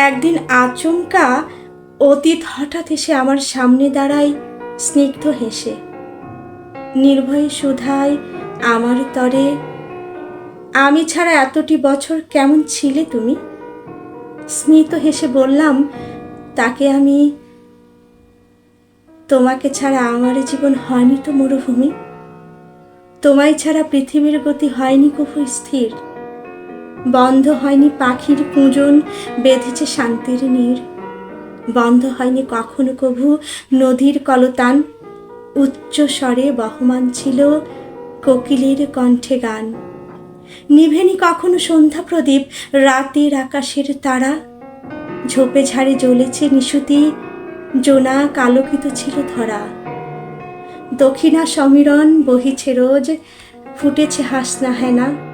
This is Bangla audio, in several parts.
একদিন আচমকা অতীত হঠাৎ এসে আমার সামনে দাঁড়ায়, স্নিগ্ধ হেসে। নির্ভয়ে সুধায় আমার তরে, আমি ছাড়া এতটি বছর কেমন ছিলে তুমি? স্মিত হেসে বললাম, তাকে আমি, তোমাকে ছাড়া আমার জীবন হয়নি তো মরুভূমি। তোমায় ছাড়া পৃথিবীর গতি হয়নি কভু স্থির। বন্ধ হয়নি পাখির কুঁজন, বেঁধেছে শান্তির নীর। বন্ধ হয়নি কখনো কভু নদীর কলতান। উচ্চ স্বরে বহমান ছিল কোকিলের কণ্ঠে গান। নিভেনি কখনো সন্ধ্যা প্রদীপ, রাতের আকাশের তারা। ঝোপে ঝাড়ে জ্বলেছে নিশুতি, জোনা আলোকিত ছিল ধরা। দক্ষিণা সমীরণ বহিছে রোজ, ফুটেছে হাসনা হেনা।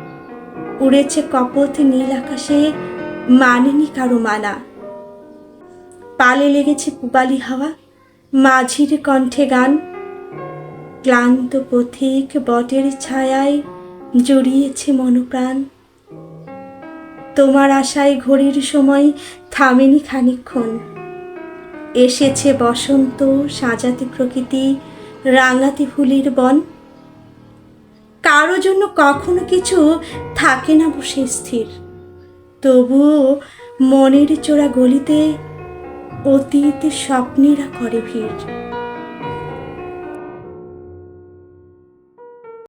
উড়েছে কপথ নীল আকাশে, মানেনি কারও মানা। পালে লেগেছে পুবালি হাওয়া, মাঝির কণ্ঠে গান। ক্লান্ত পথিক বটের ছায়ায় জড়িয়েছে মনপ্রাণ। তোমার আশায় ঘড়ির সময় থামেনি খানিক্ষণ এসেছে বসন্ত সাজাতে প্রকৃতি, রাঙাতে ফুলের বন। কারও জন্য কখনো কিছু থাকে না বসে স্থির। তবুও মনের চোরা গলিতে অতীত স্বপ্নেরা করে ভিড়।